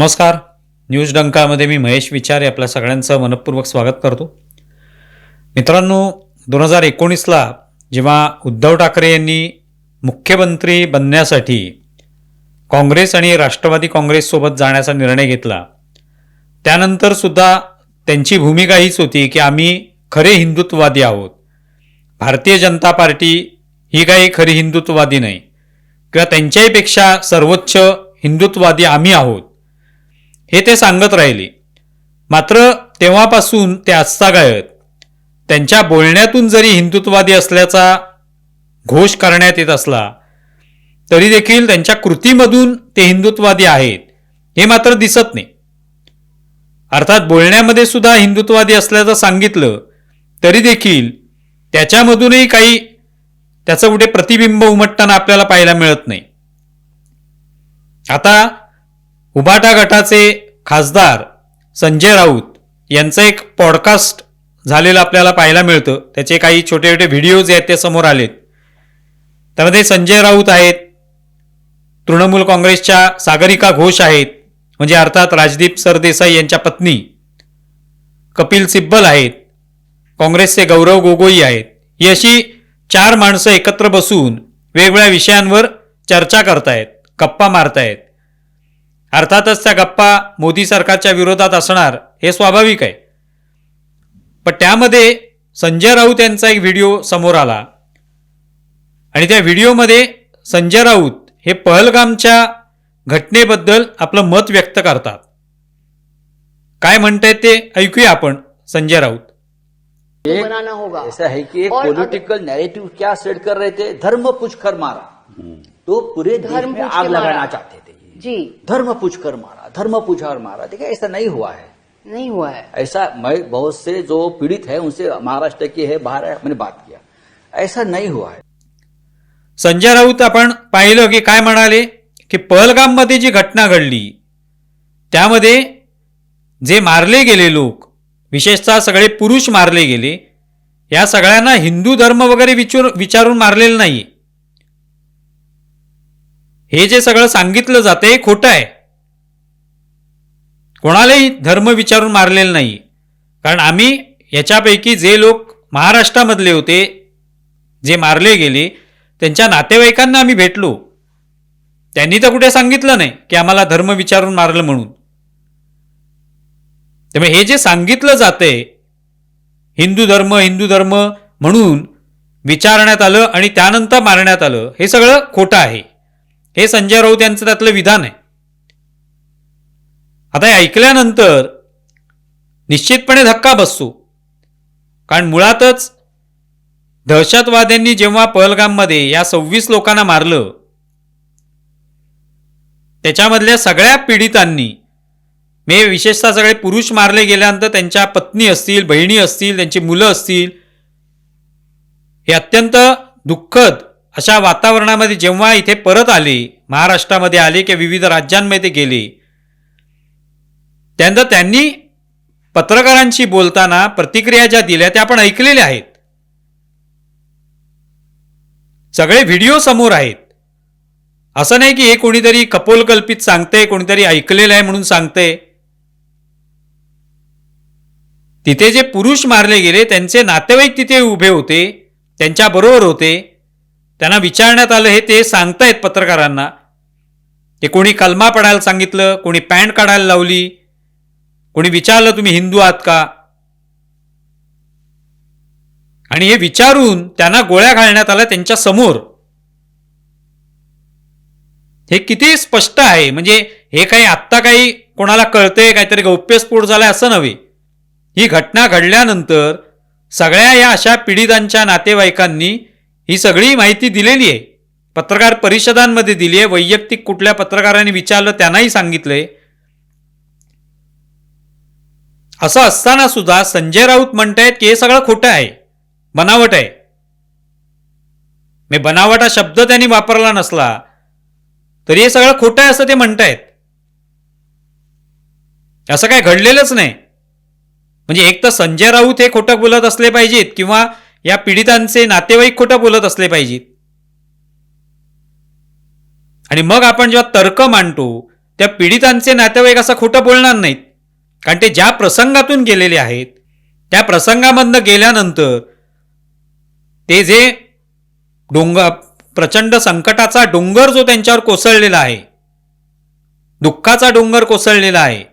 नमस्कार. न्यूज डंकामध्ये मी महेश विचारे आपल्या सगळ्यांचं मनपूर्वक स्वागत करतो. मित्रांनो दोन हजार एकोणीसला जेव्हा उद्धव ठाकरे यांनी मुख्यमंत्री बनण्यासाठी काँग्रेस आणि राष्ट्रवादी काँग्रेससोबत जाण्याचा निर्णय घेतला त्यानंतरसुद्धा त्यांची भूमिका हीच होती की आम्ही खरे हिंदुत्ववादी आहोत. भारतीय जनता पार्टी ही काही खरी हिंदुत्ववादी नाही किंवा त्यांच्याहीपेक्षा सर्वोच्च हिंदुत्ववादी आम्ही आहोत. हे ते सांगत राहिले. मात्र तेव्हापासून ते आजतागायत त्यांच्या बोलण्यातून जरी हिंदुत्ववादी असल्याचा घोष करण्यात येत असला तरी देखील त्यांच्या कृतीमधून ते हिंदुत्ववादी आहेत हे मात्र दिसत नाही. अर्थात बोलण्यामध्ये सुद्धा हिंदुत्ववादी असल्याचं सांगितलं तरी देखील त्याच्यामधूनही काही त्याचं कुठे प्रतिबिंब उमटताना आपल्याला पाहायला मिळत नाही. आता उभाटा गटाचे खासदार संजय राऊत यांचं एक पॉडकास्ट झालेलं आपल्याला पाहायला मिळतं. त्याचे काही छोटे छोटे व्हिडिओज आहेत ते समोर आलेत. त्यामध्ये संजय राऊत आहेत तृणमूल काँग्रेसच्या सागरिका घोष आहेत म्हणजे अर्थात राजदीप सरदेसाई यांच्या पत्नी कपिल सिब्बल आहेत काँग्रेसचे गौरव गोगोई आहेत. ही अशी चार माणसं एकत्र बसून वेगवेगळ्या विषयांवर चर्चा करतायत गप्पा मारतायत. अर्थातच त्या गप्पा मोदी सरकारच्या विरोधात असणार हे स्वाभाविक आहे. पण त्यामध्ये संजय राऊत यांचा एक व्हिडिओ समोर आला. आणि त्या व्हिडिओमध्ये संजय राऊत हे पहलगामच्या घटनेबद्दल आपलं मत व्यक्त करतात. काय म्हणतायत ते ऐकूया आपण संजय राऊत. बनाना होगा. ऐसा है कि एक और पॉलिटिकल नैरेटिव क्या सेट कर रहे थे? धर्म पूछकर मारा। तो पूरे धर्म आग। लगाना चाहते थे। जी। धर्म पूछकर मारा धर्म पूछकर मारा देखिए ऐसा नहीं हुआ है। नहीं हुआ है। ऐसा मैं बहुत से जो पीड़ित है उनसे महाराष्ट्र के है बाहर है मैंने बात किया। ऐसा नहीं हुआ है। संजय राऊत आपण पाहिलं की काय म्हणाले? की पहलगाममध्ये जी घटना घडली त्यामध्ये जे मारले गेले लोक विशेषतः सगळे पुरुष मारले गेले या सगळ्यांना हिंदू धर्म वगैरे विचार विचारून मारलेलं नाही हे जे सगळं सांगितलं जाते हे खोटं आहे. कोणालाही धर्म विचारून मारलेलं नाही. कारण आम्ही याच्यापैकी जे लोक महाराष्ट्रामधले होते जे मारले गेले त्यांच्या नातेवाईकांना आम्ही भेटलो. त्यांनी तर कुठे सांगितलं नाही की आम्हाला धर्म विचारून मारलं म्हणून. त्यामुळे हे जे सांगितलं जाते हिंदू धर्म हिंदू धर्म म्हणून विचारण्यात आलं आणि त्यानंतर मारण्यात आलं हे सगळं खोटं आहे. हे संजय राऊत यांचं त्यातलं विधान आहे. आता हे ऐकल्यानंतर निश्चितपणे धक्का बसतो. कारण मुळातच दहशतवाद्यांनी जेव्हा पहलगाममध्ये या सव्वीस लोकांना मारलं त्याच्यामधल्या सगळ्या पीडितांनी मे विशेषतः सगळे पुरुष मारले गेल्यानंतर त्यांच्या पत्नी असतील बहिणी असतील त्यांची मुलं असतील हे अत्यंत दुःखद अशा वातावरणामध्ये जेव्हा इथे परत आले महाराष्ट्रामध्ये आले किंवा विविध राज्यांमध्ये गेले त्यानंतर त्यांनी पत्रकारांशी बोलताना प्रतिक्रिया ज्या दिल्या त्या आपण ऐकलेल्या आहेत. सगळे व्हिडिओ समोर आहेत. असं नाही की हे कोणीतरी कपोलकल्पित सांगते कोणीतरी ऐकलेलं आहे म्हणून सांगते. तिथे जे पुरुष मारले गेले त्यांचे नातेवाईक तिथे उभे होते त्यांच्याबरोबर होते. त्यांना विचारण्यात आलं हे ते सांगतायत पत्रकारांना. ते कोणी कलमा पडायला सांगितलं कोणी पॅन्ट काढायला लावली कोणी विचारलं तुम्ही हिंदू आहात का? आणि हे विचारून त्यांना गोळ्या घालण्यात आल्या त्यांच्यासमोर. हे किती स्पष्ट आहे म्हणजे हे काही आत्ता काही कोणाला कळतंय काहीतरी गौप्यस्फोट झालाय असं नव्हे. ही घटना घडल्यानंतर सगळ्या या अशा पीडितांच्या नातेवाईकांनी ही सगळी माहिती दिलेली आहे. पत्रकार परिषदांमध्ये दिली आहे. वैयक्तिक कुठल्या पत्रकारांनी विचारलं त्यांनाही सांगितलंय. असं असताना सुद्धा संजय राऊत म्हणतायत की हे सगळं खोटं आहे. बनावट आहे. म्हणजे मी बनावट हा शब्द त्यांनी वापरला नसला तरी हे सगळं खोटं आहे असं ते म्हणतायत. असं काय घडलेलंच नाही. म्हणजे एक तर संजय राऊत हे खोटं बोलत असले पाहिजेत किंवा या पीडितांचे नातेवाईक खोटं बोलत असले पाहिजेत आणि मग आपण जेव्हा तर्क मांडतो त्या पीडितांचे नातेवाईक असं खोटं बोलणार नाहीत. कारण ते ज्या प्रसंगातून गेलेले आहेत त्या प्रसंगामधनं गेल्यानंतर ते जे डोंगर प्रचंड संकटाचा डोंगर जो त्यांच्यावर कोसळलेला आहे दुःखाचा डोंगर कोसळलेला आहे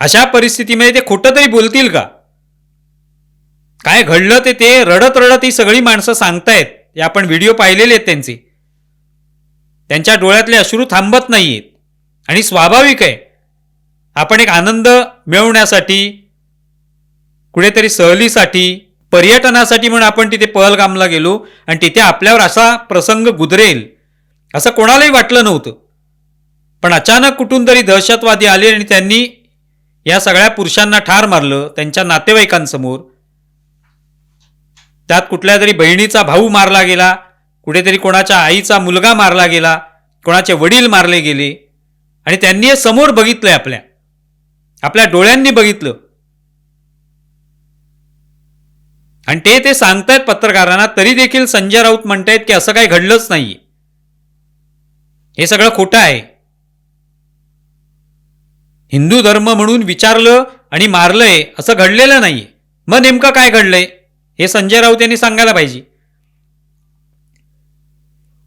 अशा परिस्थितीमध्ये ते खोटं तरी बोलतील का? काय घडलं ते ते रडत रडत ही सगळी माणसं सांगतायत. हे आपण व्हिडिओ पाहिलेले आहेत त्यांचे. त्यांच्या डोळ्यातले अश्रू थांबत नाहीयेत. आणि स्वाभाविक आहे आपण एक आनंद मिळवण्यासाठी कुठेतरी सहलीसाठी पर्यटनासाठी म्हणून आपण तिथे पहलगामला गेलो आणि तिथे आपल्यावर असा प्रसंग गुदरेल असं कोणालाही वाटलं नव्हतं. पण अचानक कुठून तरी दहशतवादी आले आणि त्यांनी या सगळ्या पुरुषांना ठार मारलं त्यांच्या नातेवाईकांसमोर. त्यात कुठल्या तरी बहिणीचा भाऊ मारला गेला कुठेतरी कोणाच्या आईचा मुलगा मारला गेला कोणाचे वडील मारले गेले. आणि त्यांनी हे समोर बघितलंय आपल्या. आपल्या डोळ्यांनी बघितलं. आणि ते ते सांगतायत पत्रकारांना तरी देखील संजय राऊत म्हणतायत की असं काही घडलंच नाहीये. हे सगळं खोटं आहे. हिंदू धर्म म्हणून विचारलं आणि मारलंय असं घडलेलं नाहीये. मग नेमकं काय घडलंय? हे संजय राऊत यांनी सांगायला पाहिजे.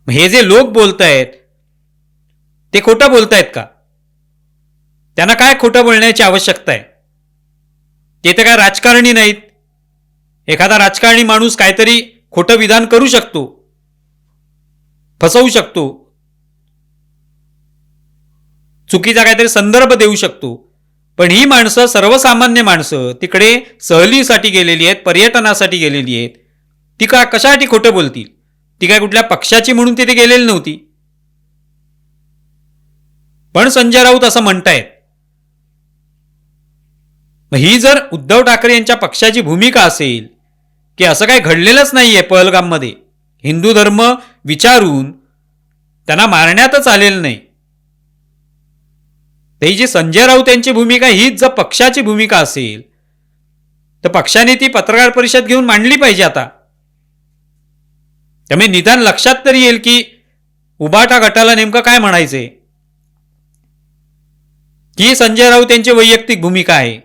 हे जे लोक बोलतायत ते खोटं बोलतायत का? त्यांना काय खोटं बोलण्याची आवश्यकता आहे? ते तर काय राजकारणी नाहीत. एखादा राजकारणी माणूस काहीतरी खोटं विधान करू शकतो फसवू शकतो चुकीचा काहीतरी संदर्भ देऊ शकतो. पण ही माणसं सर्वसामान्य माणसं तिकडे सहलीसाठी गेलेली आहेत पर्यटनासाठी गेलेली आहेत. ती का कशासाठी खोटं बोलतील? ती काय कुठल्या पक्षाची म्हणून तिथे गेलेली नव्हती? पण संजय राऊत असं म्हणतायत. मग ही जर उद्धव ठाकरे यांच्या पक्षाची भूमिका असेल की असं काही घडलेलंच नाहीये पहलगाममध्ये. हिंदू धर्म विचारून त्यांना मारण्यातच आलेलं नाही. तर ही जी संजय राऊत यांची भूमिका हीच जर पक्षाची भूमिका असेल तर पक्षाने ती पत्रकार परिषद घेऊन मांडली पाहिजे आता. त्यामुळे निदान लक्षात तरी येईल की उबाटा गटाला नेमकं काय म्हणायचंय. ही संजय राऊत यांची वैयक्तिक भूमिका आहे.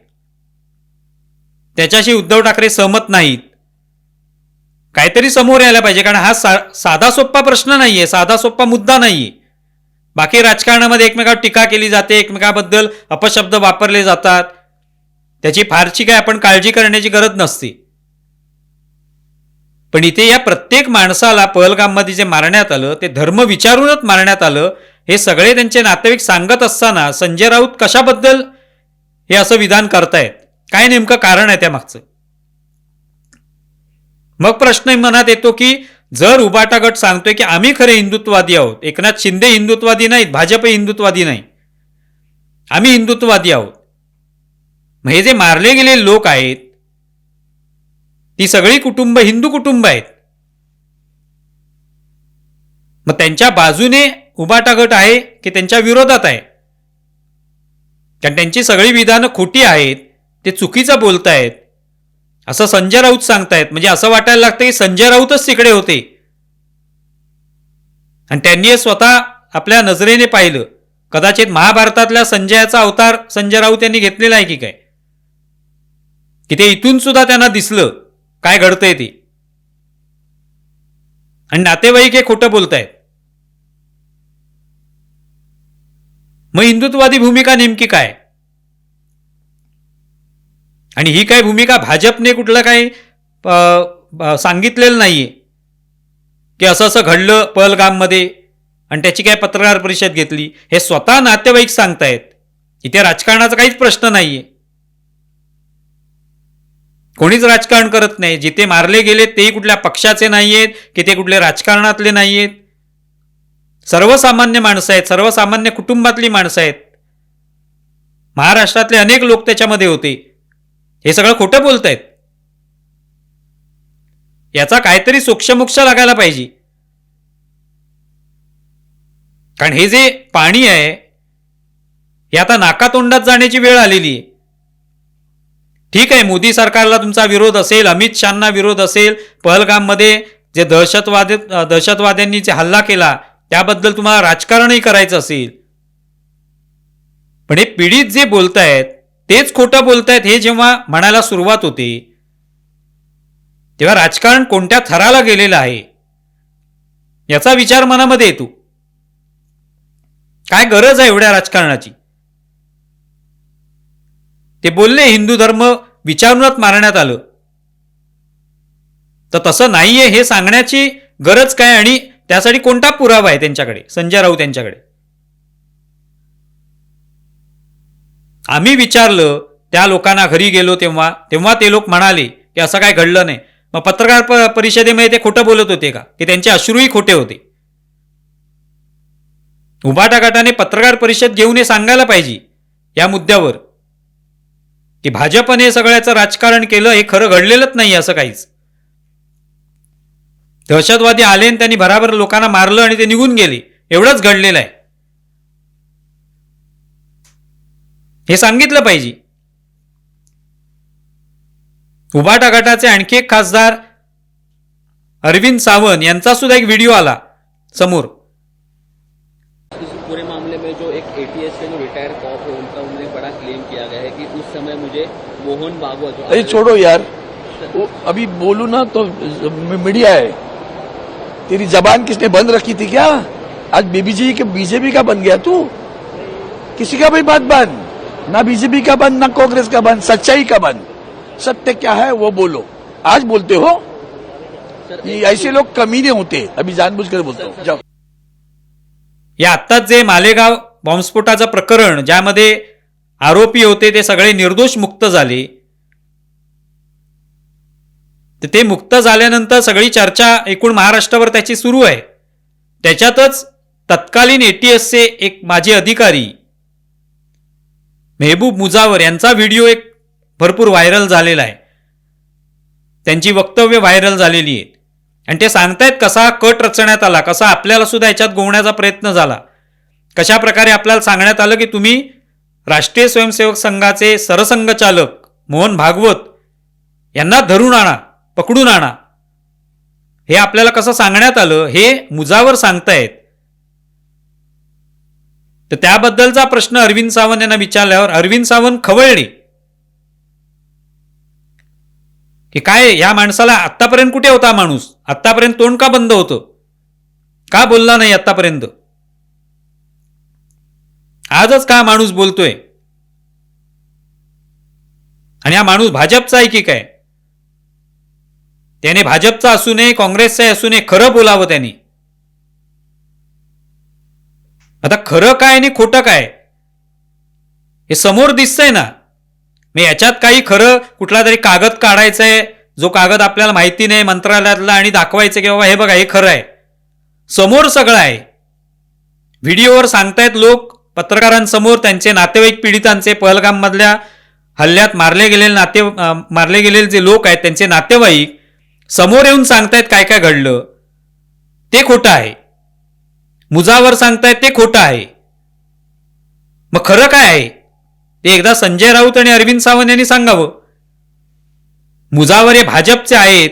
त्याच्याशी उद्धव ठाकरे सहमत नाहीत. काहीतरी समोर यायला पाहिजे कारण हा सा साधा सोप्पा प्रश्न नाहीये साधा सोप्पा मुद्दा नाहीये. बाकी राजकारणामध्ये एकमेकावर टीका केली जाते एकमेकाबद्दल अपशब्द वापरले जातात. त्याची फारशी काय आपण काळजी करण्याची गरज नसते. पण इथे या प्रत्येक माणसाला पहलगाममध्ये जे मारण्यात आलं ते धर्म विचारूनच मारण्यात आलं हे सगळे त्यांचे नातेवाईक सांगत असताना संजय राऊत कशाबद्दल हे असं विधान करतायत? काय नेमकं कारण आहे त्या मागचं मग प्रश्न मनात येतो की जर उबाटा गट सांगतोय की आम्ही खरे हिंदुत्ववादी आहोत एकनाथ शिंदे हिंदुत्ववादी नाहीत भाजप हिंदुत्ववादी नाही. आम्ही हिंदुत्ववादी आहोत. मग हे जे मारले गेले लोक आहेत ती सगळी कुटुंब हिंदू कुटुंब आहेत. मग त्यांच्या बाजूने उबाटा गट आहे की त्यांच्या विरोधात आहे? कारण त्यांची सगळी विधानं खोटी आहेत ते चुकीचं बोलतायत. असं संजय राऊत सांगतायत. म्हणजे असं वाटायला लागतं की संजय राऊतच तिकडे होते. आणि त्यांनी स्वतः आपल्या नजरेने पाहिलं. कदाचित महाभारतातल्या संजयाचा अवतार संजय राऊत यांनी घेतलेला आहे की काय? की ते इथून सुद्धा त्यांना दिसलं काय घडतंय ते. आणि नातेवाईक हे खोटं बोलतायत. मग हिंदुत्ववादी भूमिका नेमकी काय? आणि ही काय भूमिका भाजपने कुठलं काही सांगितलेलं नाही आहे की असं असं घडलं पहलगाममध्ये आणि त्याची काय पत्रकार परिषद घेतली हे स्वतः नातेवाईक सांगतायत. इथे राजकारणाचा काहीच प्रश्न नाही आहे कोणीच राजकारण करत नाही. जिथे मारले गेले तेही कुठल्या पक्षाचे नाही आहेत की ते कुठले राजकारणातले नाही आहेत सर्वसामान्य माणसं आहेत सर्वसामान्य कुटुंबातली माणसं आहेत. महाराष्ट्रातले अनेक लोक त्याच्यामध्ये होते. हे सगळं खोटं बोलतायत. याचा काहीतरी सूक्ष्मोक्ष लागायला पाहिजे. कारण हे जे पाणी आहे हे आता नाकातोंडात जाण्याची वेळ आलेली आहे. ठीक आहे मोदी सरकारला तुमचा विरोध असेल अमित शहाना विरोध असेल पहलगाममध्ये जे दहशतवाद दहशतवाद्यांनी जे हल्ला केला त्याबद्दल तुम्हाला राजकारणही करायचं असेल. पण हे पीडित जे बोलतायत तेच खोटं बोलतायत हे जेव्हा म्हणायला सुरुवात होते तेव्हा राजकारण कोणत्या थराला गेलेलं आहे? याचा विचार मनामध्ये येतो. काय गरज आहे एवढ्या राजकारणाची? ते बोलले हिंदू धर्म विचारूनच मारण्यात आलं. तर तसं नाहीये हे सांगण्याची गरज काय आणि त्यासाठी कोणता पुरावा आहे त्यांच्याकडे? संजय राऊत यांच्याकडे. आम्ही विचारलं त्या लोकांना घरी गेलो तेव्हा तेव्हा ते लोक म्हणाले की असं काय घडलं नाही. मग पत्रकार प- परिषदेमध्ये ते खोटं बोलत होते का? की त्यांचे अश्रूही खोटे होते. उभाटा गटाने पत्रकार परिषद घेऊन हे सांगायला पाहिजे या मुद्द्यावर. की भाजपने सगळ्याचं राजकारण केलं हे खरं घडलेलंच नाही असं काहीच. दहशतवादी आले आणि त्यांनी भराभर लोकांना मारलं आणि ते निघून गेले. एवढंच घडलेलं आहे. हे सांगितलं पाहिजे. उभाटा गटाचे आणखी एक खासदार अरविंद सावंत यांचा सुद्धा एक व्हिडिओ आला समोर. पूरे मामले में जो एक एटीएस के जो रिटायर कॉप है उनका उन्होंने बड़ा क्लेम किया गया है कि उस समय मुझे मोहन जो अरे छोड़ो यार। वो अभी बोलू ना तो मीडिया है। तेरी जबान किसने बंद रखी थी क्या? आज बीबीजी के बीजेपी का बन गया तू? किसी का भी बात बन ना बीजेपी का बन ना कांग्रेस का बन सच्चाई का बन सत्य क्या है वो बोलो। आज बोलते हो? ये ऐसे लोग कमीने होते। अभी जानबूझकर बोलता हूँ। जाओ। या आत्ताच जे मालेगाव बॉम्बस्फोटाचं प्रकरण ज्यामध्ये आरोपी होते ते सगळे निर्दोष मुक्त झाले. तर ते मुक्त झाल्यानंतर सगळी चर्चा एकूण महाराष्ट्रावर त्याची सुरू आहे. त्याच्यातच तत्कालीन एटीएसचे एक माजी अधिकारी मेहबूब मुजावर यांचा व्हिडिओ एक भरपूर व्हायरल झालेला आहे. त्यांची वक्तव्य व्हायरल झालेली आहेत. आणि ते सांगतायत कसा कट रचण्यात आला कसा आपल्याला सुद्धा याच्यात गोवण्याचा प्रयत्न झाला. कशा प्रकारे आपल्याला सांगण्यात आलं की तुम्ही राष्ट्रीय स्वयंसेवक संघाचे सरसंघचालक मोहन भागवत यांना धरून आणा पकडून आणा. हे आपल्याला कसं सांगण्यात आलं हे मुजावर सांगतायत. तर त्याबद्दलचा प्रश्न अरविंद सावंत यांना विचारल्यावर अरविंद सावंत खवळले की काय या माणसाला आत्तापर्यंत कुठे होता माणूस? आत्तापर्यंत तोंड का बंद होतं? का बोलला नाही आत्तापर्यंत? आजच का माणूस बोलतोय? आणि हा माणूस भाजपचा आहे की काय? त्याने भाजपचा असू नये काँग्रेसचा असू नये खरं बोलावं त्यांनी. आता खरं काय आणि खोटं काय? हे समोर दिसतंय ना? मी याच्यात काही खरं कुठला तरी कागद काढायचा आहे जो कागद आपल्याला माहिती नाही मंत्रालयातला आणि दाखवायचं की बाबा हे बघा हे खरं आहे. समोर सगळं आहे. व्हिडिओवर सांगतायत लोक पत्रकारांसमोर त्यांचे नातेवाईक पीडितांचे पहलगाममधल्या हल्ल्यात मारले गेलेले नाते मारले गेलेले जे लोक आहेत त्यांचे नातेवाईक समोर येऊन सांगतायत काय काय घडलं. ते खोटं आहे. मुजावर सांगतायत ते खोटं आहे. मग खरं काय आहे? ते एकदा संजय राऊत आणि अरविंद सावंत यांनी सांगावं. मुजावर हे भाजपचे आहेत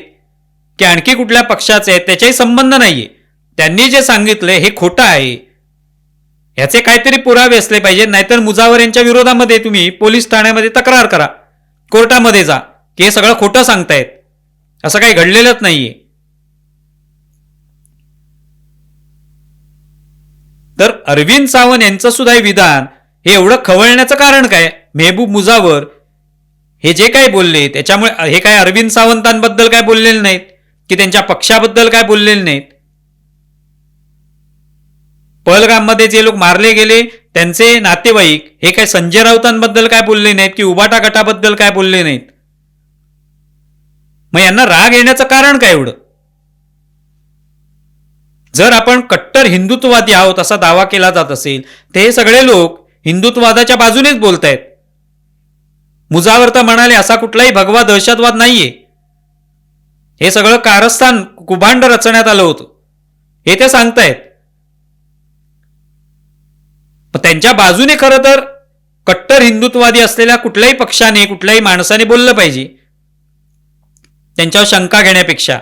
की आणखी कुठल्या पक्षाचे आहेत त्याच्याही संबंध नाहीये. त्यांनी जे सांगितलंय हे खोटं आहे. ह्याचे काहीतरी पुरावे असले पाहिजे नाहीतर मुजावर यांच्या विरोधामध्ये तुम्ही पोलीस ठाण्यामध्ये तक्रार करा. कोर्टामध्ये जा की हे सगळं खोटं सांगतायत. असं काही घडलेलंच नाहीये. तर अरविंद सावंत यांचं सुद्धा हे विधान हे एवढं खवळण्याचं कारण काय? मेहबूब मुजावर हे जे काय बोलले त्याच्यामुळे हे काय अरविंद सावंतांबद्दल काय बोललेले नाहीत? की त्यांच्या पक्षाबद्दल काय बोललेले नाहीत? पहलगाममध्ये जे लोक मारले गेले त्यांचे नातेवाईक हे काय संजय राऊतांबद्दल काय बोलले नाहीत की उबाटा गटाबद्दल काय बोलले नाहीत? मग यांना राग येण्याचं कारण काय एवढं? जर आपण कट्टर हिंदुत्ववादी आहोत असा दावा केला जात असेल तर हे सगळे लोक हिंदुत्ववादाच्या बाजूनेच बोलत मुजावर तर म्हणाले असा कुठलाही भगवा दहशतवाद नाहीये. हे सगळं कारस्थान कुभांड रचण्यात आलं होतं. हे ते सांगतायत. त्यांच्या बाजूने खरं तर कट्टर हिंदुत्ववादी असलेल्या कुठल्याही पक्षाने कुठल्याही माणसाने बोललं पाहिजे. त्यांच्यावर शंका घेण्यापेक्षा.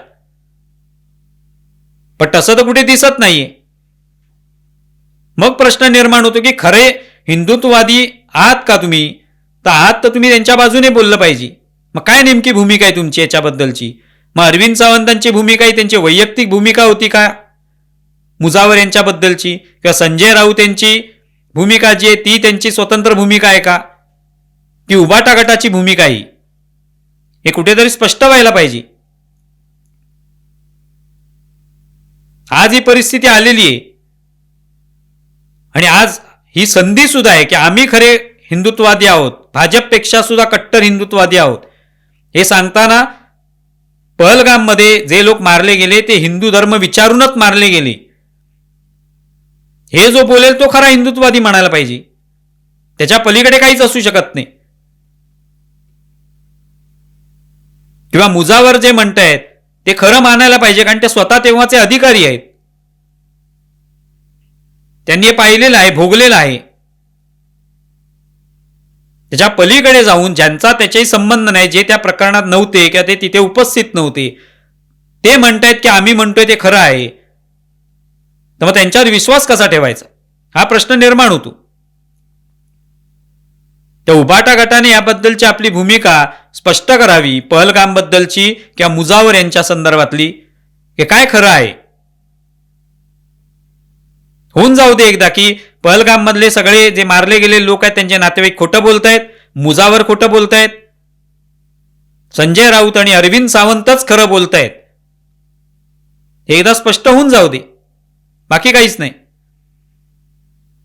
पण तसं तर कुठे दिसत नाहीये. मग प्रश्न निर्माण होतो की खरे हिंदुत्ववादी आहात का तुम्ही? तर आहात तर तुम्ही त्यांच्या बाजूने बोललं पाहिजे. मग काय नेमकी भूमिका आहे तुमची याच्याबद्दलची? मग अरविंद सावंतांची भूमिका ही त्यांची वैयक्तिक भूमिका होती का? मुजावर यांच्याबद्दलची किंवा संजय राऊत यांची भूमिका जी आहे ती त्यांची स्वतंत्र भूमिका आहे का? ती उबाटा गटाची भूमिका ही? हे कुठेतरी स्पष्ट व्हायला पाहिजे. आज ही परिस्थिती आलेली आहे. आणि आज ही संधी सुद्धा आहे की आम्ही खरे हिंदुत्ववादी आहोत. भाजपपेक्षा सुद्धा कट्टर हिंदुत्ववादी आहोत. हे सांगताना पहलगाममध्ये जे लोक मारले गेले ते हिंदू धर्म विचारूनच मारले गेले. हे जो बोलेल तो खरा हिंदुत्ववादी म्हणायला पाहिजे. त्याच्या पलीकडे काहीच असू शकत नाही. किंवा मुजावर जे म्हणतायत ते खरं मानायला पाहिजे कारण ते स्वतः तेव्हाचे अधिकारी आहेत. त्यांनी हे पाहिलेलं आहे भोगलेलं आहे. त्याच्या पलीकडे जाऊन ज्यांचा त्याच्याही संबंध नाही जे त्या प्रकरणात नव्हते किंवा ते तिथे उपस्थित नव्हते ते म्हणतायत की आम्ही म्हणतोय ते खरं आहे. तर मग त्यांच्यावर विश्वास कसा ठेवायचा? हा प्रश्न निर्माण होतो. त्या उबाटा गटाने याबद्दलची आपली भूमिका स्पष्ट करावी पहलगामबद्दलची किंवा मुजावर यांच्या संदर्भातली. हे काय खरं आहे? होऊन जाऊ दे एकदा की पहलगाममधले सगळे जे मारले गेले लोक आहेत त्यांचे नातेवाईक खोटं बोलतायत मुजावर खोटं बोलतायत. संजय राऊत आणि अरविंद सावंतच खरं बोलतायत. हे एकदा स्पष्ट होऊन जाऊ दे. बाकी काहीच नाही.